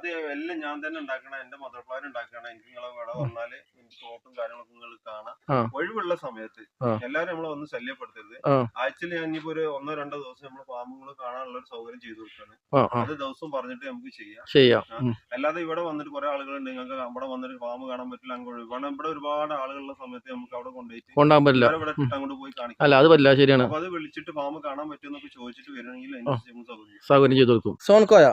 അത് എല്ലാം ഞാൻ തന്നെ ഉണ്ടാക്കണ എന്റെ മദർ പ്ലാൻ ഉണ്ടാക്കണ. എനിക്ക് നിങ്ങളെ ഇവിടെ വന്നാൽ എനിക്ക് തോട്ടും കാര്യങ്ങളൊക്കെ നിങ്ങൾ കാണാം. ഒഴിവുള്ള സമയത്ത്. എല്ലാരും നമ്മളെ ഒന്ന് ശല്യപ്പെടുത്തരുത്. ആക്ച്വലി ആഴ്ചയിൽ ഞാൻ ഇനിയിപ്പോ ഒരു ഒന്നോ രണ്ടോ ദിവസം നമ്മൾ ഫാമുകൾ കാണാനുള്ള ഒരു സൗകര്യം ചെയ്തു കൊടുക്കാണ്. അത് ദിവസം പറഞ്ഞിട്ട് നമുക്ക് ചെയ്യാം. ചെയ്യാം. അല്ലാതെ ഇവിടെ വന്നിട്ട് കുറെ ആളുകളുണ്ട്. നിങ്ങൾക്ക് അവിടെ വന്നിട്ട് ഫാം കാണാൻ പറ്റില്ല അങ്ങോട്ട് ഒഴിവ്. കാരണം ഇവിടെ ഒരുപാട് ആളുകളുള്ള സമയത്ത് നമുക്ക് അവിടെ കൊണ്ടുപോയിട്ട് കൊണ്ടാൻ പറ്റില്ല. ഇവിടെ അങ്ങോട്ട് പോയി കാണിക്കാം. അല്ല അത് പറ്റില്ല. ശരിയാണ്. അപ്പൊ അത് വിളിച്ചിട്ട് ഫാം കാണാൻ പറ്റുമെന്നൊക്കെ ചോദിച്ചിട്ട് വരണമെങ്കിൽ സൗകര്യം ചെയ്തു സൗകര്യം ചെയ്ത് കൊടുക്കും. സോൺകോയ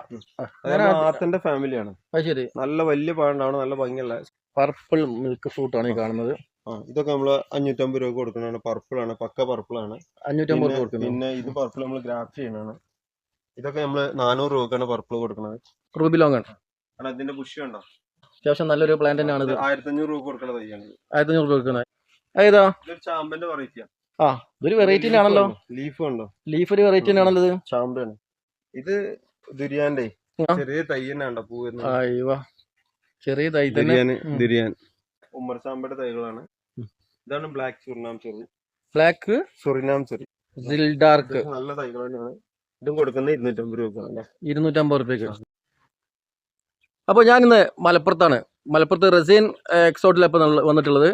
ആത്തിന്റെ ഫാമിലിയാണ്. അത് ശരി. നല്ല വലിയ പാണ്ടാണ് നല്ല ഭംഗിയുള്ള. പർപ്പിൾ മിൽക്ക് ഫ്രൂട്ട് ആണ് ഈ കാണുന്നത്. ആ ഇതൊക്കെ നമ്മൾ അഞ്ഞൂറ്റമ്പത് രൂപ കൊടുക്കുന്നതാണ്. പർപ്പിൾ ആണ് പക്ക പർപ്പിൾ ആണ്. അഞ്ഞൂറ്റമ്പത് രൂപ കൊടുക്കുന്നത് പിന്നെ ഇത് പർപ്പിൾ നമ്മൾ ഗ്രാഫ് ചെയ്യണതാണ് ഇതൊക്കെ നമ്മൾ നാനൂറ് രൂപക്കാണ് പർപ്പിൾ കൊടുക്കുന്നത്. റൂബി ലോങ് കാരണം ഇതിന്റെ ബുഷ് ഉണ്ടോ? അത്യാവശ്യം നല്ലൊരു പ്ലാന്റ് തന്നെയാണ് ഇത്. ആയിരത്തി അഞ്ഞൂറ് രൂപ തയ്യാണ് ആയിരത്തി അഞ്ഞൂറ് കൊടുക്കുന്നത്. ഏതാ? ഇതൊരു ചാമ്പന്റെ വെറൈറ്റിയാണ് ആ ഇതൊരു വെറൈറ്റി ആണല്ലോ ലീഫ് ഉണ്ടോ? ലീഫ് ഒരു വെറൈറ്റി തന്നെയാണല്ലോ ഇത്. ചാമ്പാണ് ഇത് ദുരിയാന്റെ. ചെറിയ തൈ തന്നെ ഉണ്ടോ പൂ അയ്യോ. ചെറിയ തൈ തന്നെ. ദുരിയാൻ ഉമ്മർ ചാമ്പയുടെ തൈകളാണ്. ഇതാണ് black Surinam cherry. Black? Surinam cherry. Dark. നല്ല തൈകൾ തന്നെയാണ്. ഇതും കൊടുക്കുന്നത് ഇരുന്നൂറ്റമ്പത് രൂപ ഇരുന്നൂറ്റമ്പത് റുപ്യക്ക് അപ്പോൾ ഞാനിന്ന് മലപ്പുറത്താണ്. മലപ്പുറത്ത് റസീൻ എക്സോട്ടിലാണ് ഇപ്പോൾ വന്നിട്ടുള്ളത്.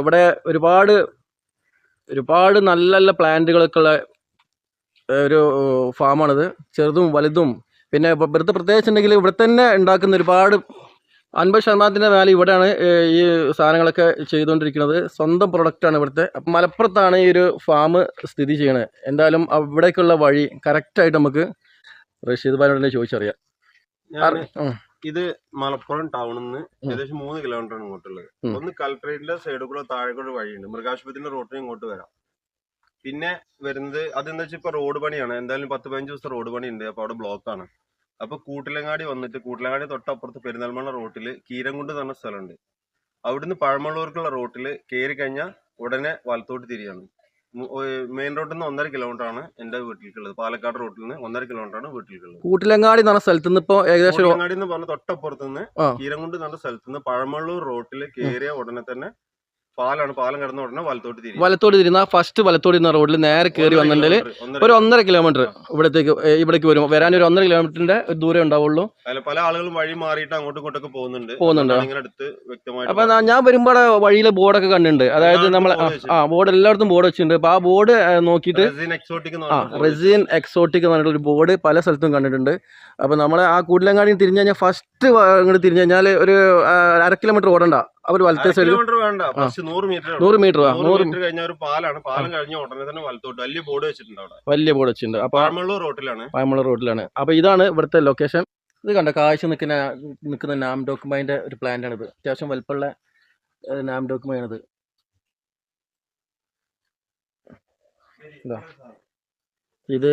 ഇവിടെ ഒരുപാട് ഒരുപാട് നല്ല നല്ല പ്ലാന്റുകളൊക്കെ ഉള്ള ഒരു ഫാമാണിത്. ചെറുതും വലുതും പിന്നെ ഇവിടുത്തെ പ്രത്യേകിച്ച് ഉണ്ടെങ്കിൽ ഇവിടെ തന്നെ ഉണ്ടാക്കുന്ന ഒരുപാട് അൻപത് ശതമാനത്തിന്റെ മേലെ ഇവിടെയാണ് ഈ സാധനങ്ങളൊക്കെ ചെയ്തുകൊണ്ടിരിക്കുന്നത്. സ്വന്തം പ്രൊഡക്റ്റാണ് ഇവിടുത്തെ. അപ്പം മലപ്പുറത്താണ് ഈ ഒരു ഫാം സ്ഥിതി ചെയ്യണത് എന്തായാലും അവിടേക്കുള്ള വഴി കറക്റ്റായിട്ട് നമുക്ക് റഷീദ് ബാനോടിനെ ചോദിച്ചറിയാം. ഇത് മലപ്പുറം ടൗണിൽ നിന്ന് ഏകദേശം മൂന്ന് കിലോമീറ്റർ ആണ് ഇങ്ങോട്ടുള്ളത്. ഒന്ന് കലക്ടറേറ്റിന്റെ സൈഡിൽ കൂടെ താഴെ കൂടെ വഴിയുണ്ട്. മൃഗാശുപത്രിന്റെ റോട്ടിന് ഇങ്ങോട്ട് വരാം. പിന്നെ വരുന്നത് അതെന്താ വെച്ചാൽ ഇപ്പൊ റോഡ് പണിയാണ്. എന്തായാലും പത്ത് പതിനഞ്ച് ദിവസം റോഡ് പണി ഉണ്ട് അപ്പൊ അവിടെ ബ്ലോക്കാണ് ആണ്. അപ്പൊ കൂട്ടിലങ്ങാടി വന്നിട്ട് കൂട്ടിലങ്ങാടി തൊട്ടപ്പുറത്ത് പെരിന്തൽമണ്ണ റോട്ടിൽ കീരംകുണ്ട് എന്ന് പറഞ്ഞ സ്ഥലമുണ്ട്. അവിടുന്ന് പഴമള്ളൂർക്കുള്ള റോട്ടിൽ കയറി കഴിഞ്ഞാൽ ഉടനെ വലത്തോട്ട് തിരിയാണ്. മെയിൻ റോഡിൽ നിന്ന് ഒന്നര കിലോമീറ്റർ ആണ് എന്റെ വീട്ടിലേക്കുള്ളത്. പാലക്കാട് റോട്ടിൽ നിന്ന് ഒന്നര കിലോമീറ്റർ ആണ് വീട്ടിലേക്കുള്ളത്. കൂട്ടിലങ്ങാടി എന്ന് പറഞ്ഞ സ്ഥലത്ത് നിന്ന് ഇപ്പൊ ഏകദേശം എന്ന് പറഞ്ഞ തൊട്ടപ്പുറത്ത് നിന്ന്. കീരംകുണ്ട് നല്ല പറഞ്ഞ സ്ഥലത്ത് നിന്ന് പഴമള്ളൂർ റോട്ടിൽ കയറിയ ഉടനെ തന്നെ പാലാണ് പാലം കടന്ന ഉടനെ വലത്തോട്ട് തിരിയും. വലത്തോട് തിരുന്ന ഫസ്റ്റ് വലത്തോട് ഇരുന്ന റോഡിൽ നേരെ കയറി വന്നിട്ട് വന്നിട്ടുണ്ടെങ്കിൽ ഒരു ഒന്നര കിലോമീറ്റർ ഇവിടത്തേക്ക് ഇവിടേക്ക് വരും. വരാൻ ഒരു ഒന്നര കിലോമീറ്ററിന്റെ ദൂരം ഉണ്ടാവുള്ളൂ. പല ആളുകളും വഴി മാറിയിട്ട് അങ്ങോട്ടും ഇങ്ങോട്ടൊക്കെ പോകുന്നുണ്ട്. പോകുന്നുണ്ട്. അതുകൊണ്ടാണ് ഇങ്ങനെ അടുത്ത് വ്യക്തമായിട്ട് അപ്പൊ ഞാൻ വരുമ്പോൾ വഴിയിലെ ബോർഡൊക്കെ കണ്ടിട്ടുണ്ട്. അതായത് നമ്മളെ നമ്മൾ ആ ബോർഡ് എല്ലായിടത്തും ബോർഡ് വെച്ചിട്ടുണ്ട്. അപ്പൊ ആ ബോർഡ് നോക്കിയിട്ട് റെസിൻ എക്സോട്ടിക് ആ റെസിൻ എക്സോട്ടിക് എന്ന് പറഞ്ഞിട്ട് ഒരു ബോർഡ് പല സ്ഥലത്തും കണ്ടിട്ടുണ്ട്. അപ്പൊ നമ്മൾ ആ കൂടുതലങ്ങാടി തിരിഞ്ഞു കഴിഞ്ഞാൽ ഫസ്റ്റ് അങ്ങോട്ട് തിരിഞ്ഞു കഴിഞ്ഞാൽ ഒരു അര കിലോമീറ്റർ ഓടണ്ട. അവർ വലത്തെ സൈഡിൽ കിലോമീറ്റർ വേണ്ട. ഫസ്റ്റ് നൂറ് മീറ്റർ നൂറ് മീറ്റർ ആ. നൂറ് നൂറ് മീറ്റർ കഴിഞ്ഞ ഒരു പാലാണ്. പാലം കഴിഞ്ഞ ഉടനെ തന്നെ വലത്തോട്ട്. വലിയ ബോർഡ് വെച്ചിട്ടുണ്ട് അവിടെ. വലിയ ബോർഡ് വെച്ചിട്ടുണ്ട്. റോഡിലാണ് അപ്പോൾ ഇതാണ് ഇവിടുത്തെ ലൊക്കേഷൻ ഇത് കണ്ട? കാഴ്ച നിൽക്കുന്ന നിൽക്കുന്ന നാം ഡോക്കുമൈന്റെ ഒരു പ്ലാന്റ് ആണിത്. അത്യാവശ്യം വലുപ്പമുള്ള നാം ഡോക്കുമൈനാണിത് ഇതാ. ഇത്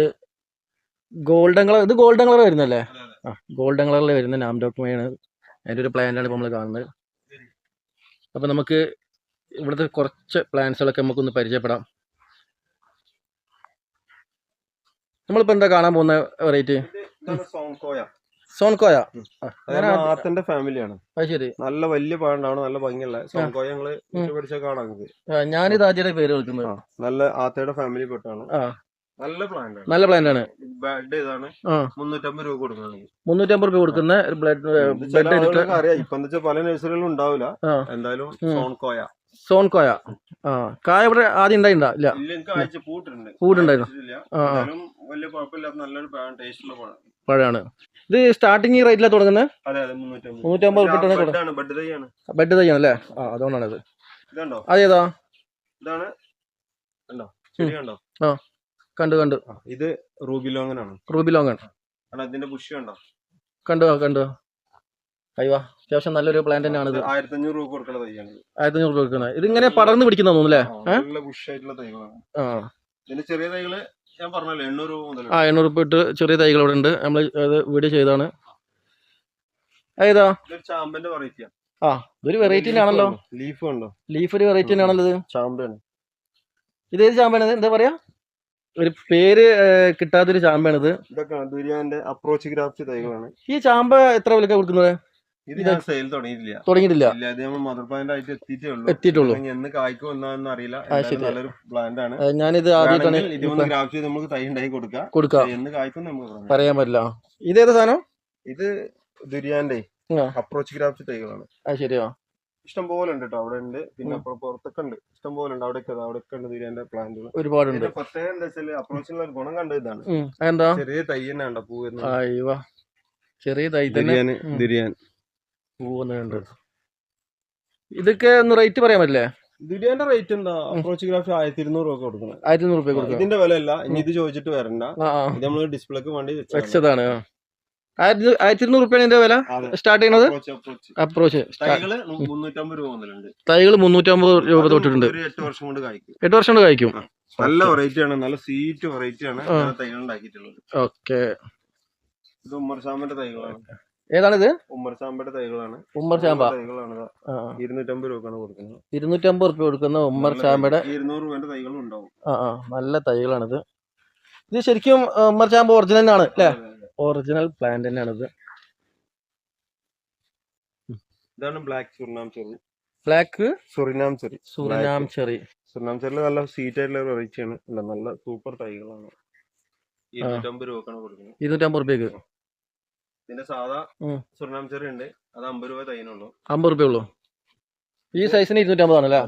ഗോൾഡൻ കളർ ഇത് ഗോൾഡൻ കളർ വരുന്നല്ലേ ആ ഗോൾഡൻ കളറിൽ വരുന്ന നാം ഡോക്കുമൈനാണ് അതിന്റെ ഒരു പ്ലാന്റ് ആണ് ഇപ്പോൾ നമ്മൾ കാണുന്നത്. അപ്പോൾ നമുക്ക് ഇവിടുത്തെ കുറച്ച് പ്ലാന്റ്സുകളൊക്കെ നമുക്കൊന്ന് പരിചയപ്പെടാം. നമ്മളിപ്പോൾ എന്താ കാണാൻ പോകുന്ന വെറൈറ്റി സോൺകോയ ആ, ഞാൻ അതായത് ആദ്യം- ഫാമിലിയാണ് ശരി. നല്ല വലിയ പാണ്ടാണ് നല്ല ഭംഗിയുള്ള. സോൺകോയ ഞങ്ങൾ പഠിച്ചാൽ കാണാം നിങ്ങൾക്ക് ആ, ഞാനിത് ആദ്യ പേര് വിളിക്കുന്നത്. നല്ല ആത്തയുടെ ഫാമിലി പെട്ടാണ്. നല്ല പ്ലാന്റ് ആണ്. നല്ല പ്ലാന്റ് ആണ്. ബെഡ് ഇതാണ്. ആ. മുന്നൂറ്റമ്പത് രൂപ കൊടുക്കുന്നത് മുന്നൂറ്റമ്പത് രൂപ കൊടുക്കുന്ന ഒരു ബ്ലഡ് ബ്ലഡ് എടുക്കുക അറിയാം. ഇപ്പൊ പല നഴ്സറികളും ഉണ്ടാവില്ല. ആ. എന്തായാലും. സോൺകോയ സോൺകോയ ആ. കായ ഇവിടെ ആദ്യം ഉണ്ടായിണ്ടാ? ഇല്ല. പൂട്ടുണ്ടായിരുന്നു. ആ ആ. പഴമാണ് ഇത് സ്റ്റാർട്ടിങ് റേറ്റിലാണ് തുടങ്ങുന്നത് മുന്നൂറ്റമ്പത്. റുപ്യാണ് ബെഡ് ആണ്. ബെഡ് തൈയാണ് ബെഡ് അല്ലേ ആ അതുകൊണ്ടാണ് ഇത്. അതേതാ? ഇതാണ്. ചെടി കണ്ടോ കണ്ടു. ഇത് റൂബി ലോങ് റൂബി ലോങ് അതിന്റെ ബുഷ് കണ്ടോ? കണ്ടു കണ്ടു. അയ്യോ അത്യാവശ്യം നല്ലൊരു പ്ലാന്റ് തന്നെയാണ് ഇത് ആയിരത്തി അഞ്ഞൂറ് രൂപ കൊടുക്കുന്ന തൈയാണ് ഇത്. ആയിരത്തി രൂപ കൊടുക്കുന്നത് ഇതിങ്ങനെ പടർന്ന് പിടിക്കുന്ന തോന്നുന്നു ആ, ഇതിന്റെ ചെറിയ തൈകൾ ഞാൻ പറഞ്ഞല്ലോ എണ്ണൂറ് രൂപ മുതൽ ആ എണ്ണൂറ് രൂപ ഇട്ട് ചെറിയ തൈകൾ ഇവിടെ ഉണ്ട്. നമ്മൾ അത് വീഡിയോ ചെയ്താണ് ഏതാ ചാമ്പന്റെ ആ. ഇതൊരു വെറൈറ്റി ആണല്ലോ ലീഫ് ഉണ്ടോ? ലീഫ് ഒരു വെറൈറ്റി ആണല്ലോ ഇത്. ചാമ്പയാണ്. ഏത് ചാമ്പയാണ്? എന്താ പറയാ? ഒരു പേര് കിട്ടാത്തൊരു ചാമ്പയാണിത് ഇതൊക്കെ അപ്രോച്ച് ഗ്രാഫ്റ്റ് തൈകളാണ്. ഈ ചാമ്പ എത്ര വിലക്ക കൊടുക്കുന്നത്? ഇത് ഞാൻ സെയിൽ തുടങ്ങിയിട്ടില്ല. തുടങ്ങിയിട്ടില്ല. ഇല്ല അത് നമ്മൾ മദർ പ്ലാന്റ് ആയിട്ട് എത്തിയിട്ടേ ഉള്ളൂ. എത്തിയിട്ടുള്ളൂ. എന്ന് കായ്ക്കും എന്നാന്ന് അറിയില്ല. നല്ലൊരു പ്ലാന്റ് ആണ്. ഞാനിത് ആദ്യമായിട്ടാണ് ഇതൊന്ന് ഗ്രാഫ്റ്റ് ചെയ്ത് നമുക്ക് തൈ ഉണ്ടാക്കി കൊടുക്കാം. കൊടുക്കുക എന്ന് കായ്ക്കും നമുക്ക് പറയാൻ പറ്റില്ല. ഇതേതാ സാധനം? ഇത് ദുരിയാന്റെ അപ്രോച്ച് ഗ്രാഫ്റ്റ് തൈകളാണ്. അത് ശരിയോ. ഇഷ്ടം പോലെ ഉണ്ട് കേട്ടോ അവിടെ ഉണ്ട് പിന്നെ. അപ്പുറം പുറത്തൊക്കെ ഉണ്ട് ഇഷ്ടം പോലെ ഉണ്ട് അവിടെ അവിടെ അവിടെയൊക്കെ ഉണ്ട് തീരാന്റെ പ്ലാന്റുകൾ ഒരുപാടുണ്ട്. പ്രത്യേകം എന്താ വെച്ചാൽ അപ്രോച്ചിനുള്ള ഒരു ഗുണം കണ്ട ഇതാണ്. എന്താ ചെറിയ തൈ തന്നെ ഉണ്ടോ പൂ വരുന്നത്? ചെറിയ തൈ തന്നെ. ദുരിയാൻ പൂ പോകുന്നുണ്ട് ഇതൊക്കെ ഒന്ന് റേറ്റ് പറയാൻ പറ്റില്ലേ? ദുരിയാന്റെ റേറ്റ് എന്താ? അപ്രോച്ച് ഗ്രാഫ് ആയിരത്തി ഇരുന്നൂറ് രൂപ കൊടുക്കുന്നത്. ആയിരത്തി ഇരുന്നൂറ് രൂപ ഇതിന്റെ വില അല്ല ഇനി ഇത് ചോദിച്ചിട്ട് വരണ്ട. ഇത് നമ്മൾ ഡിസ്പ്ലേക്ക് വേണ്ടി വെച്ചതാണ്. ആയിരത്തി ആയിരത്തി ഇരുന്നൂറ് റുപ്യാണ് ഇതിന്റെ വില സ്റ്റാർട്ട് ചെയ്യുന്നത്. അപ്രോച്ച് രൂപ തൈകൾ മുന്നൂറ്റമ്പത് രൂപ തൊട്ടിട്ടുണ്ട്. എട്ട് വർഷം കൊണ്ട് കായ്ക്കും. എട്ട് വർഷം കൊണ്ട് നല്ല വെറൈറ്റി ആണ്. നല്ല സീറ്റ് വെറൈറ്റി ആണ് തൈകൾ ഉണ്ടാക്കിയിട്ടുള്ളത്. ഓക്കെ. ഇത് ഉമ്മർസാമ്പന്റെ തൈകളാണ്. ഏതാണിത്? ഉമ്മർസാമ്പന്റെ തൈകളാണ്. ഉമ്മർ തൈകളാണ് ഇരുന്നൂറ്റമ്പത് രൂപക്കാണ് കൊടുക്കുന്നത്. ഇരുന്നൂറ്റമ്പത് റുപ്യ കൊടുക്കുന്ന ഉമ്മർ നല്ല ചാമ്പയുടെ ഇരുന്നൂറ് രൂപന്റെ തൈകളും ഉണ്ടാവും ആ ആ. നല്ല തൈകളാണിത്. ഇത് ശരിക്കും ആ, ഉമ്മർ ചാമ്പ ഒറിജിനൽ ആണ് അല്ലേ. ഒറിജിനൽ പ്ലാന്റ് തന്നെയാണിത്. ഇതാണ് black Surinam cherry black Surinam cherry Surinam cherry Surinam ചെറിൽ നല്ല സീറ്റ് ആയിട്ടുള്ള വെറൈറ്റി ആണ്. അല്ല നല്ല സൂപ്പർ തൈകളാണ്. ഇരുന്നൂറ്റമ്പത് രൂപക്കാണ് കൊടുക്കുന്നത്. ഇരുന്നൂറ്റമ്പത് റുപ്യക്ക് ഇതിന്റെ സാധാ. സുറിനാം ചെറി ഉണ്ട്. അത് അമ്പത് രൂപ തൈനുള്ളൂ അമ്പത് രൂപ ഉള്ളൂ. ഈ സൈസിന് ഇരുന്നൂറ്റമ്പതാണ് അല്ലേ.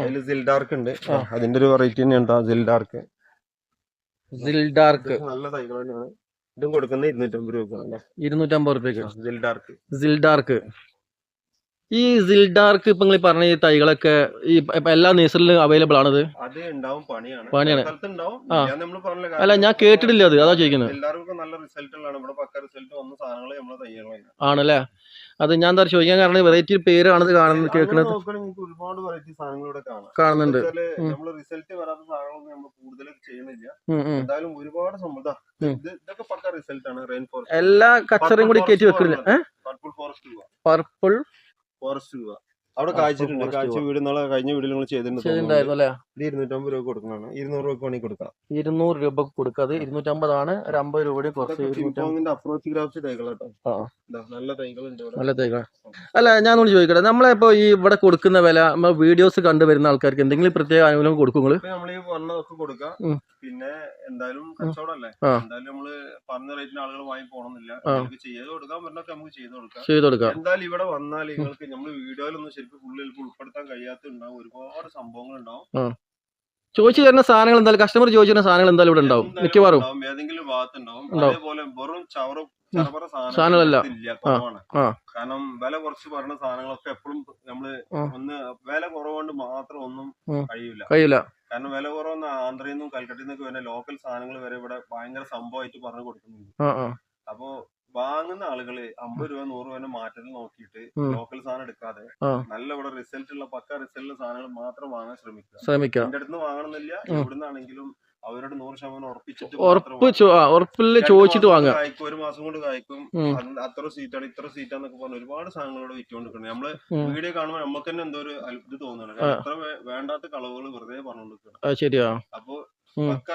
അതിൽ സിൽഡാർക്ക് ഉണ്ട്. അതിന്റെ ഒരു വെറൈറ്റി തന്നെയാണ് സിൽഡാർക്ക് സിൽഡാർക്ക് നല്ല തൈകൾ തന്നെയാണ്. ഇതും കൊടുക്കുന്നത് ഇരുന്നൂറ്റമ്പത് രൂപ ഇരുന്നൂറ്റമ്പത് റുപ്യക്ക്. സിൽഡാർക്ക്. സിൽഡാർക്ക്. ഈ സിൽഡാർക്ക് ഇപ്പൊ നിങ്ങൾ പറഞ്ഞ ഈ തൈകളൊക്കെ ഈ എല്ലാ നേഴ്സറിലും അവൈലബിൾ ആണത്? അത് ഉണ്ടാവും പണിയാണ്. പണിയാണ്. അല്ല ഞാൻ കേട്ടിട്ടില്ല അത്. അതാ ചോദിക്കുന്നത് എല്ലാവർക്കും നല്ല റിസൾട്ടുകളാണ് ഇവിടെ പക്ക റിസൾട്ട് വന്ന സാധനങ്ങൾ നമ്മളെ തയ്യാറാണ് ആണല്ലേ? അത് ഞാൻ എന്താ ചോദിക്കാൻ കാരണം വെറൈറ്റി പേരാണ് ഇത് കാണുന്നത് കേൾക്കുന്നത് ഒരുപാട് വെറൈറ്റി സാധനങ്ങൾ ഇവിടെ കാണാം കാണുന്നുണ്ട്. ഉം. റിസൾട്ട് വരാത്ത സാധനങ്ങളൊന്നും നമ്മൾ കൂടുതൽ ചെയ്യുന്നില്ല. എന്തായാലും ഒരുപാട് സമ്മത. ഇതൊക്കെ പക്ക റിസൾട്ട് ആണ് റെയിൻ ഫോറസ്റ്റ് എല്ലാ കച്ചറയും കൂടി കയറ്റി വെക്കുന്നില്ല പർപ്പിൾ ഫോറസ്റ്റ് പർപ്പിൾ ഫോറസ്റ്റ് അവിടെ കാഴ്ചയിട്ടുണ്ട്. കാഴ്ച വീട് നാളെ കഴിഞ്ഞ വീഡിയോ നിങ്ങൾ ചെയ്തിട്ടുണ്ട് ഇരുന്നൂറ്റമ്പത് രൂപ കൊടുക്കണം ഇരുന്നൂറ് രൂപ വേണമെങ്കിൽ കൊടുക്കാം. ഇരുന്നൂറ് രൂപ കൊടുക്കാതെ ഇരുന്നൂറ്റമ്പതാണ്. ഒരു അമ്പത് രൂപയുടെ കുറച്ച് അപ്രോച്ച് ഗ്രാഫ്റ്റ് തൈകൾ നല്ല തൈകൾ അല്ല ഞാൻ ഒന്ന് ചോദിക്കട്ടെ ഇപ്പൊ ഈ ഇവിടെ കൊടുക്കുന്ന വില നമ്മൾ വീഡിയോസ് കണ്ടുവരുന്ന ആൾക്കാർക്ക് എന്തെങ്കിലും പ്രത്യേക ആനുകൂല്യം കൊടുക്കും നമ്മൾ ഈ പറഞ്ഞതൊക്കെ കൊടുക്കാം. പിന്നെ എന്തായാലും കച്ചവടമല്ലേ. എന്തായാലും നമ്മൾ പറഞ്ഞ റേറ്റിന് ആളുകൾ വാങ്ങി പോകണമെന്നില്ല നമുക്ക് ചെയ്ത് കൊടുക്കാൻ പറ്റുന്നൊക്കെ നമുക്ക് ചെയ്ത് കൊടുക്കാം. ചെയ്ത് കൊടുക്കാം. എന്തായാലും ഇവിടെ വന്നാൽ നിങ്ങൾക്ക് നമ്മൾ വീഡിയോയിലൊന്നും ശരിക്കും ഫുള്ള് ചിലപ്പോൾ ഉൾപ്പെടുത്താൻ കഴിയാത്തുണ്ടാവും ഒരുപാട് സംഭവങ്ങൾ ഉണ്ടാവും ചോദിച്ചു തരുന്ന സാധനങ്ങൾ എന്തായാലും കസ്റ്റമർ ചോദിച്ചു തരുന്ന സാധനങ്ങൾ എന്തായാലും ഇവിടെ ഉണ്ടാവും. മിക്കവാറും. ഏതെങ്കിലും ഭാഗത്ത് ഉണ്ടാവും ഉണ്ടാവും. അതേപോലെ വെറും ചവറും സാധനങ്ങളല്ല. കാരണം വില കുറച്ച് പറഞ്ഞ സാധനങ്ങളൊക്കെ എപ്പോഴും നമ്മൾ ഒന്ന് വില കുറവുകൊണ്ട് മാത്രം ഒന്നും കഴിയില്ല കഴിയൂല. കഴിയില്ല കാരണം വില കുറവെന്ന് ആന്ധ്രയിൽ നിന്നും കൽക്കട്ടയിൽ നിന്നൊക്കെ വരുന്ന ലോക്കൽ സാധനങ്ങൾ വരെ ഇവിടെ ഭയങ്കര സംഭവമായിട്ട് പറഞ്ഞു കൊടുക്കുന്നുണ്ട്. അപ്പോ വാങ്ങുന്ന ആളുകൾ അമ്പത് രൂപ നൂറ് രൂപ മാറ്റത്തിൽ നോക്കിയിട്ട് ലോക്കൽ സാധനം എടുക്കാതെ. നല്ല ഇവിടെ റിസൾട്ട് ഉള്ള പക്ക റിസൾട്ടുള്ള സാധനങ്ങൾ മാത്രം വാങ്ങാൻ ശ്രമിക്കുക. ശ്രമിക്കുക. എന്റെ അടുത്ത് വാങ്ങണമെന്നില്ല ഉം. അവരോട് നൂറ് ശതമാനം ഉറപ്പിച്ചിട്ട് ഉറപ്പ് മാത്രം ഉറപ്പിൽ ചോദിച്ചിട്ട് മാസം വാങ്ങാം കായ്ക്കും, ഒരു മാസം കൊണ്ട് കായ്ക്കും. അത്ര സീറ്റാണ് ഇത്ര സീറ്റാന്നൊക്കെ പറഞ്ഞ് ഒരുപാട് സാധനങ്ങളോട് വിറ്റുകൊണ്ടിരിക്കുന്നത് നമ്മൾ വീഡിയോ കാണുമ്പോൾ നമുക്ക് തന്നെ എന്തോ ഒരു അത്ഭുതം തോന്നുന്നുണ്ട്. അത്ര വേണ്ടാത്ത കളവുകൾ വെറുതെ പറഞ്ഞുകൊണ്ടിരിക്കണം ശരിയാ. അപ്പൊ. പക്ക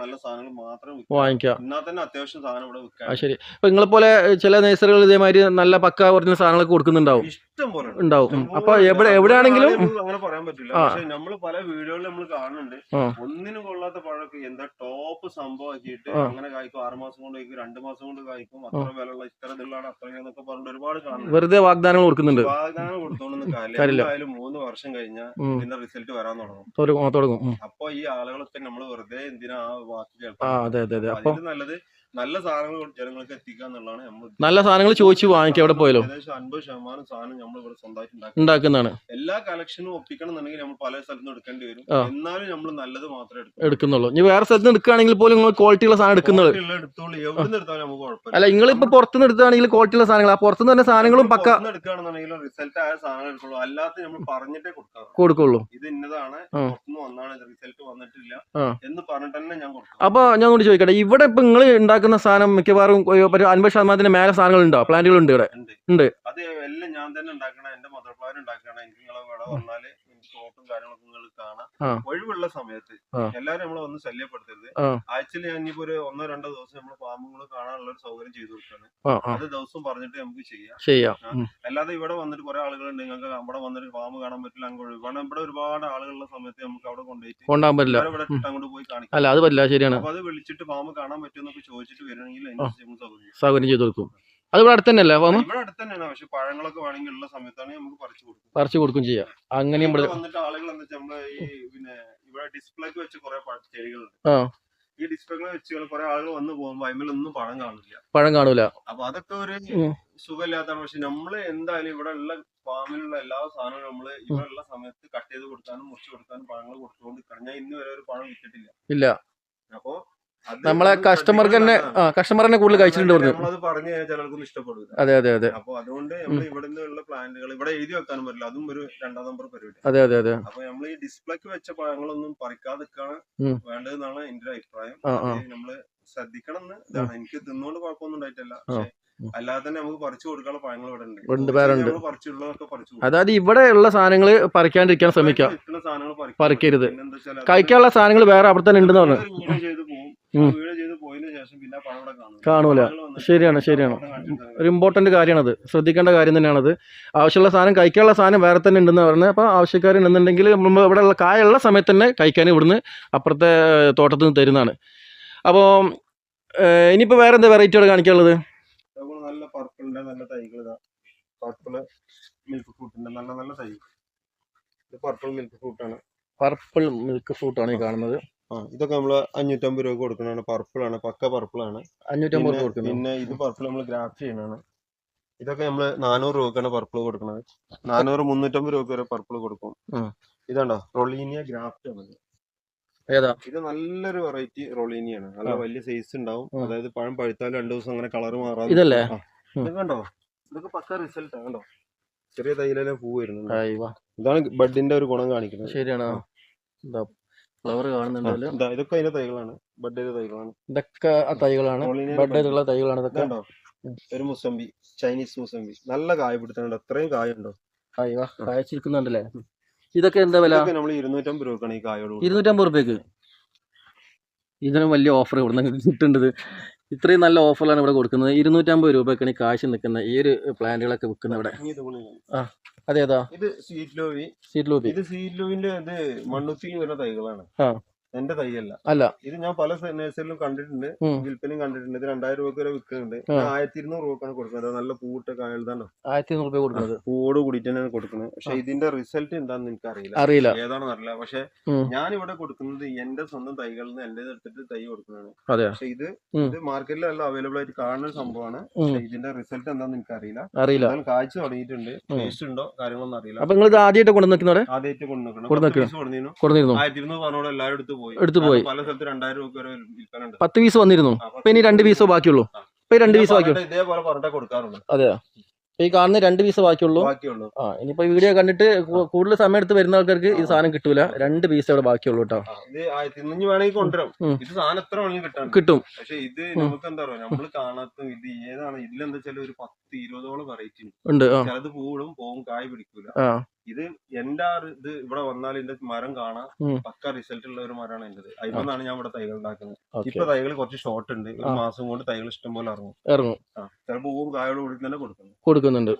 നല്ല സാധനങ്ങൾ മാത്രം വിൽക്കുക. വാങ്ങിക്കാം. എന്നാൽ തന്നെ അത്യാവശ്യം സാധനം ഇവിടെ വിൽക്കാം ശരി. ഇപ്പൊ നിങ്ങളെ പോലെ ചില നേഴ്സറികൾ ഇതേമാതിരി നല്ല പക്ക ഒറിജിനൽ സാധനങ്ങളൊക്കെ കൊടുക്കുന്നുണ്ടാവും. ഇഷ്ടം പോലെ. ഉണ്ടാവും അപ്പൊ എവിടെ എവിടെയാണെങ്കിലും അങ്ങനെ പറയാൻ പറ്റില്ല. പക്ഷെ നമ്മൾ പല വീഡിയോകളിൽ നമ്മൾ കാണുന്നുണ്ട്. ഒന്നിനും കൊള്ളാത്ത പഴമൊക്കെ എന്താ ടോപ്പ് സംഭവമാക്കിയിട്ട്. അങ്ങനെ കായ്ക്കും ആറ് മാസം കൊണ്ട് കഴിക്കും രണ്ട് മാസം കൊണ്ട് കായ്ക്കും അത്ര വിലയുള്ള ഇത്ര ഇതിലാണ് അത്ര എന്നൊക്കെ പറഞ്ഞിട്ട് ഒരുപാട് കാണുന്നുണ്ട് വെറുതെ വാഗ്ദാനങ്ങൾ കൊടുക്കുന്നുണ്ട് വാഗ്ദാനം കൊടുത്തോണ്ടൊന്നും കാര്യമില്ല കാര്യമില്ല. എന്തായാലും മൂന്ന് വർഷം കഴിഞ്ഞാൽ. ഇതിന്റെ റിസൾട്ട് വരാൻ തുടങ്ങും തുടങ്ങും. അപ്പൊ ഈ ആളുകളൊക്കെ നമ്മൾ വെറുതെ എന്തിനാ വാക്ക് കേൾക്കും നല്ലത് നല്ല സാധനങ്ങൾ ജനങ്ങൾക്ക് എത്തിക്കുക എന്നുള്ളതാണ് നമ്മൾ നല്ല സാധനങ്ങൾ ചോദിച്ചു വാങ്ങിക്കാം എവിടെ പോയാലും? ഏകദേശം അൻപത് ശതമാനം സാധനം നമ്മൾ ഇവിടെ സ്വന്തമായിട്ട് ഉണ്ടാക്കും ഉണ്ടാക്കുന്നതാണ്. എല്ലാ കളക്ഷനും ഒപ്പിക്കണം എന്നുണ്ടെങ്കിൽ നമ്മൾ പല സ്ഥലത്തും എടുക്കേണ്ടി വരും. എന്നാലും നമ്മൾ നല്ലത് മാത്രമേ എടുക്കൂ എടുക്കുന്നുള്ളൂ. ഇനി വേറെ സ്ഥലത്ത് നിന്ന് എടുക്കുകയാണെങ്കിൽ പോലും നിങ്ങൾ ക്വാളിറ്റിയുള്ള സാധനം എടുക്കുന്നത്. Quality ഉള്ളത് എടുത്തോളൂ. എവിടെ നിന്ന് എടുത്താലും നമുക്ക് കുഴപ്പമില്ല. അല്ല നിങ്ങളിപ്പോ പുറത്തുനിന്ന് എടുത്താണെങ്കിൽ ക്വാളിറ്റി ഉള്ള സാധനങ്ങൾ. ആ പുറത്തുനിന്ന് തന്നെ സാധനങ്ങളും പക്ക റിസൾട്ട് ആയ സാധനം എടുക്കുള്ളൂ. അല്ലാത്ത നമ്മൾ പറഞ്ഞിട്ടേ കൊടുക്കാറ് കൊടുക്കുള്ളൂ. ഇത് ഇന്നതാണ്. ആ. പുറത്തുനിന്ന് വന്നാണ്. റിസൾട്ട് വന്നിട്ടില്ല ആ. എന്ന് പറഞ്ഞിട്ട് തന്നെ ഞാൻ കൊടുക്കും. അപ്പൊ ഞാൻ കൂടി ചോദിക്കട്ടെ. ഇവിടെ ഇപ്പൊ നിങ്ങൾ ഉണ്ടാക്കുന്ന സാധനം മിക്കവാറും ഒരു അൻപത് ശതമാനത്തിന് മേലെ സാധനങ്ങൾ ഉണ്ടോ പ്ലാന്റുകൾ ഉണ്ട്. ഇവിടെ ഉണ്ട്. അത് എല്ലാം ഞാൻ തന്നെ ഉണ്ടാക്കണം. എന്റെ മദർ പ്ലാൻ ഉണ്ടാക്കണം. എനിക്ക് ഇവിടെ വന്നാൽ തോട്ടും കാര്യങ്ങളൊക്കെ കാണാം. ഒഴിവുള്ള സമയത്ത്. എല്ലാരും നമ്മളെ ഒന്ന് ശല്യപ്പെടുത്തരുത്. ആക്ച്വലി ആഴ്ചയിൽ ഞാൻ ഇനിയിപ്പോ ഒരു ഒന്നോ രണ്ടോ ദിവസം നമ്മൾ പാമ്പുകൾ കാണാനുള്ള ഒരു സൗകര്യം ചെയ്തു കൊടുക്കാണ്. അത് ദിവസം പറഞ്ഞിട്ട് നമുക്ക് ചെയ്യാം. അല്ലാതെ ഇവിടെ വന്നിട്ട് കുറെ ആളുകളുണ്ട്. നിങ്ങൾക്ക് അവിടെ വന്നിട്ട് പാമ്പ് കാണാൻ പറ്റില്ല അങ്ങ് ഒഴിവ്. കാരണം ഇവിടെ ഒരുപാട് ആളുകളുള്ള സമയത്ത് നമുക്ക് അവിടെ കൊണ്ടുപോയിട്ട് കൊണ്ടാൻ പറ്റില്ല. അങ്ങോട്ട് പോയി കാണിക്കാം. അല്ല അത് പറ്റില്ല. ശരിയാണ്. അപ്പൊ അത് വിളിച്ചിട്ട് പാമ്പ് കാണാൻ പറ്റുമെന്നൊക്കെ ചോദിച്ചിട്ട് വരണമെങ്കിൽ സൗകര്യം ചെയ്തു കൊടുക്കും. അത് ഇവിടെ അടുത്ത് തന്നെയല്ലേ ഫാം ഇവിടെ അടുത്ത് തന്നെയാണ് പക്ഷെ പഴങ്ങളൊക്കെ വേണമെങ്കിൽ ഉള്ള സമയത്താണ് നമുക്ക് പറിച്ചു കൊടുക്കും പറിച്ചു കൊടുക്കും ചെയ്യാം. അങ്ങനെ ഇവിടെ വന്നിട്ട് ആളുകൾ എന്താ വെച്ചാൽ നമ്മൾ ഈ പിന്നെ ഇവിടെ ഡിസ്പ്ലേക്ക് വെച്ച് കുറെ ചെടികളുണ്ട്. ആ. ഈ ഡിസ്പ്ലേക്ക് വെച്ച് കുറെ ആളുകൾ വന്ന് പോകുമ്പോൾ ഒന്നും പഴം കാണില്ല പഴം കാണൂല. അപ്പൊ അതൊക്കെ ഒരു. സുഖമില്ലാത്തതാണ്. പക്ഷെ നമ്മൾ എന്തായാലും ഇവിടെ ഉള്ള ഫാമിലുള്ള എല്ലാ സാധനവും നമ്മൾ ഇവിടെ ഉള്ള സമയത്ത് കട്ട് ചെയ്ത് കൊടുക്കാനും മുറിച്ചു കൊടുക്കാനും പഴങ്ങൾ കൊടുത്തുകൊണ്ട് കഴിഞ്ഞാൽ ഇന്ന് വരെ ഒരു പഴം വിറ്റിട്ടില്ല. ഇല്ല. അപ്പൊ നമ്മളെ കസ്റ്റമർക്ക് തന്നെ ആ കസ്റ്റമർ തന്നെ കൂടുതൽ കഴിച്ചിട്ടുണ്ട് ഇവിടുന്ന് നമ്മളത് പറഞ്ഞു ചിലർക്കൊന്നും ഇഷ്ടപ്പെടില്ല അതെ അതെ അതെ. അപ്പൊ അതുകൊണ്ട് നമ്മൾ ഇവിടെ നിന്നുള്ള പ്ലാന്റുകൾ ഇവിടെ എഴുതി വെക്കാനും പറ്റില്ല. അതും ഒരു രണ്ടാം നമ്പർ പരിപാടി. അതെ അതെ അതെ. അപ്പൊ നമ്മൾ ഈ ഡിസ്പ്ലേക്ക് വെച്ച പഴങ്ങളൊന്നും പറിക്കാതിരിക്കാണ്. വേണ്ടതെന്നാണ് എന്റെ ഒരു അഭിപ്രായം. നമ്മൾ ശ്രദ്ധിക്കണം എന്ന് ഇതാണ് എനിക്ക് തിന്നുകൊണ്ട് കുഴപ്പമൊന്നും ഉണ്ടായിട്ടില്ല. അല്ലാതെ തന്നെ നമുക്ക് പറിച്ചു കൊടുക്കാനുള്ള പഴങ്ങൾ ഇവിടെ ഉണ്ട്. അതായത് ഇവിടെ ഉള്ള സാധനങ്ങൾ പറിക്കാണ്ടിരിക്കാൻ ശ്രമിക്കാം. സാധനങ്ങൾ പറിക്കരുത്. കഴിക്കാനുള്ള സാധനങ്ങൾ വേറെ അവിടെ തന്നെ ഉണ്ടെന്ന് പറഞ്ഞു. കാണൂല. ശരിയാണ്, ശരിയാണ്. ഒരു ഇമ്പോർട്ടന്റ് കാര്യമാണത്. ശ്രദ്ധിക്കേണ്ട കാര്യം തന്നെയാണത്. ആവശ്യമുള്ള സാധനം കഴിക്കാനുള്ള സാധനം വേറെ തന്നെ ഉണ്ടെന്ന് പറഞ്ഞത് അപ്പോൾ ആവശ്യക്കാർ ഉണ്ടെന്നുണ്ടെങ്കിൽ നമ്മൾ ഇവിടെ ഉള്ള കായുള്ള സമയത്ത് തന്നെ കഴിക്കാൻ ഇവിടുന്ന് അപ്പുറത്തെ തോട്ടത്തിൽ നിന്ന് തരുന്നതാണ്. അപ്പോൾ ഇനിയിപ്പോൾ വേറെ എന്താ വെറൈറ്റികൾ കാണിക്കാനുള്ളത്? നല്ല നല്ല തൈകൾ ഇതാ. പർപ്പിൾ മിൽക്ക് ഫ്രൂട്ടിന്റെ നല്ല നല്ല തൈ. പർപ്പിൾ മിൽക്ക് ഫ്രൂട്ടാണ് പർപ്പിൾ മിൽക്ക് ഫ്രൂട്ടാണ് ഈ കാണുന്നത്. ആ ഇതൊക്കെ നമ്മൾ അഞ്ഞൂറ്റമ്പത് രൂപ കൊടുക്കണതാണ് പർപ്പിൾ ആണ് പക്ക പർപ്പിൾ ആണ് അഞ്ഞൂറ്റമ്പത് രൂപ കൊടുക്കുന്നത് പിന്നെ ഇത് പർപ്പിൾ നമ്മൾ ഗ്രാഫ് ചെയ്യണതാണ് ഇതൊക്കെ നമ്മൾ നാനൂറ് രൂപക്കാണ് പർപ്പിൾ കൊടുക്കുന്നത്. നാനൂറ് മുന്നൂറ്റമ്പത് രൂപ വരെ പർപ്പിൾ കൊടുക്കും. ഇതാണ്ടോ? റൊളീനിയ ഗ്രാഫ്റ്റ് ആണ് ഇത്. ഏതാ? ഇത് നല്ലൊരു വെറൈറ്റി റൊളീനിയാണ്. നല്ല. വലിയ സൈസ് ഉണ്ടാവും. അതായത് പഴം പഴുത്താൽ രണ്ടു ദിവസം അങ്ങനെ കളർ മാറാം ഇതല്ലേ? കണ്ടോ? ഇതൊക്കെ പക്ക റിസൾട്ട് കണ്ടോ? ചെറിയ തൈലെല്ലാം പൂ വരുന്നുണ്ട് ഇതാണ് ബഡിന്റെ ഒരു ഗുണം കാണിക്കുന്നത്. ശരിയാണ്? ഫ്ലവർ കാണുന്നുണ്ടല്ലോ. ദാ ഇതൊക്കെ അതിന്റെ തൈകളാണ്. ബഡ് ചെയ്ത തൈകളാണ്. ഇതൊക്കെ ആ തൈകളാണ്. റൊളീനിയ ബഡ് ചെയ്തുള്ള തൈകളാണ് ഇതൊക്കെ. ഒരു മുസംബി ചൈനീസ് മുസംബി നല്ല കായ പിടുത്തുണ്ട് അത്രയും കായ ഉണ്ടോ വാ കായച്ചിരിക്കുന്നുണ്ടല്ലേ ഇതൊക്കെ എന്താ വില? ഇതൊക്കെ നമ്മൾ ഇരുന്നൂറ്റമ്പത് രൂപക്കാണ് ഈ കായോട്. ഇരുന്നൂറ്റമ്പത് റുപ്യക്ക് ഇതിനും വലിയ ഓഫർ ഇവിടെ നിന്ന് കിട്ടേണ്ടത് ഇത്രയും നല്ല ഓഫറിലാണ് ഇവിടെ കൊടുക്കുന്നത്. ഇരുന്നൂറ്റമ്പത് രൂപക്കാണ് ഈ കാശ് നിൽക്കുന്ന ഈ ഒരു പ്ലാന്റുകളൊക്കെ വിൽക്കുന്നത് ഇവിടെ. അതെ. അതേതാ ഇത് സീറ്റ് ലോവി സീറ്റ് ലോവി ഇത് സീറ്റ് ലോവിന്റെ ഇത് മണ്ണുത്തി വരുന്ന തൈകളാണ്. ആ. എന്റെ തൈയല്ല അല്ല. ഇത് ഞാൻ പല നേഴ്സറിയിലും കണ്ടിട്ടുണ്ട്. വിൽപ്പനയും കണ്ടിട്ടുണ്ട്. ഇത് രണ്ടായിരം രൂപ വരെ വിൽക്കുന്നുണ്ട്. ആയിരത്തി ഇരുന്നൂറ് രൂപക്കാണ് കൊടുക്കുന്നത്. നല്ല പൂട്ടൊക്കെ കായൽതാണോ ആയിരത്തി ഇരുന്നൂറ് രൂപ കൊടുക്കുന്നത്. പൂട് കൂടിയിട്ട് തന്നെയാണ് കൊടുക്കുന്നത്. പക്ഷെ ഇതിന്റെ റിസൾട്ട് എന്താന്ന് എനിക്ക് അറിയില്ല. അറിയില്ല ഏതാണെന്ന് അറിയില്ല പക്ഷെ ഞാൻ ഇവിടെ കൊടുക്കുന്നത് എന്റെ സ്വന്തം തൈകളിൽ നിന്ന് എന്റെ എടുത്തിട്ട് തൈ കൊടുക്കുന്നതാണ്. പക്ഷെ ഇത് ഇത് ഇത് മാർക്കറ്റിലെല്ലാം അവൈലബിൾ ആയിട്ട് കാണുന്ന ഒരു സംഭവമാണ്. ഇതിന്റെ റിസൾട്ട് എന്താന്ന് എനിക്ക് അറിയില്ല. അറിയില്ല കാഴ്ച തുടങ്ങിയിട്ടുണ്ട്. ടേസ്റ്റ് ഉണ്ടോ കാര്യങ്ങളൊന്നും അറിയില്ല. അപ്പൊ നിങ്ങൾ ഇത് ആദ്യമായിട്ട് കൊണ്ടു നിൽക്കുന്നവിടെ ആദ്യമായിട്ട് കൊണ്ടുവരണം കൊണ്ടുവന്ന് പത്ത് പീസ് കൊണ്ടുവന്നു കൊണ്ടുവന്നിരുന്നു ആയിരത്തി ഇരുന്നൂറ് പറഞ്ഞോട് എല്ലാവരും എടുത്ത് പോയി. പല സ്ഥലത്ത് രണ്ടായിരം രൂപ വരെ വിൽക്കാനുണ്ട്. പത്ത് പീസ് വന്നിരുന്നു. ഇപ്പൊ ഇനി രണ്ട് പീസോ ബാക്കിയുള്ളൂ. ഇപ്പൊ രണ്ട് പീസ് ബാക്കിയുള്ളൂ. ഇതേപോലെ അതെയോ? ഈ കാണുന്ന രണ്ട് പീസ് ബാക്കിയുള്ളൂ. ആ ഇനിയിപ്പോ വീഡിയോ കണ്ടിട്ട് കൂടുതൽ സമയം എടുത്ത് വരുന്ന ആൾക്കാർക്ക് ഈ സാധനം കിട്ടൂല. രണ്ട് പീസ് അവിടെ ബാക്കിയുള്ളൂ കേട്ടോ ഇത് ആയിരത്തി ഇന്ന് വേണമെങ്കിൽ കൊണ്ടുവരാം. ഇത് സാധനം എത്ര വേണമെങ്കിലും കിട്ടാൻ കിട്ടും. പക്ഷെ ഇത് നമുക്ക് എന്താ പറയാ നമ്മൾ കാണാത്ത ഇത് ഏതാണ്? ഇല്ലെന്താ വെച്ചാൽ ഒരു പത്ത് ഇരുപതോളം വെറൈറ്റി ഉണ്ട്. ചിലത് പൂടും പോവും കായ് പിടിക്കൂല. ഇത് എന്റെ ആ ഇത് ഇവിടെ വന്നാൽ ഇതിന്റെ മരം കാണാൻ. പക്ക റിസൾട്ട് ഉള്ള ഒരു മരമാണ് എന്റേത് അതിൽ ഞാൻ ഇവിടെ തൈകൾ ഉണ്ടാക്കുന്നത്. ഇപ്പൊ തൈകൾ കുറച്ച് ഷോർട്ട് ഉണ്ട്. ഒരു മാസം കൊണ്ട് തൈകൾ ഇഷ്ടം പോലെ ഇറങ്ങും. ഇറങ്ങും ചിലപ്പോ പൂവും കായോട് കൂടി തന്നെ കൊടുക്കുന്നു. കൊടുക്കുന്നുണ്ട്.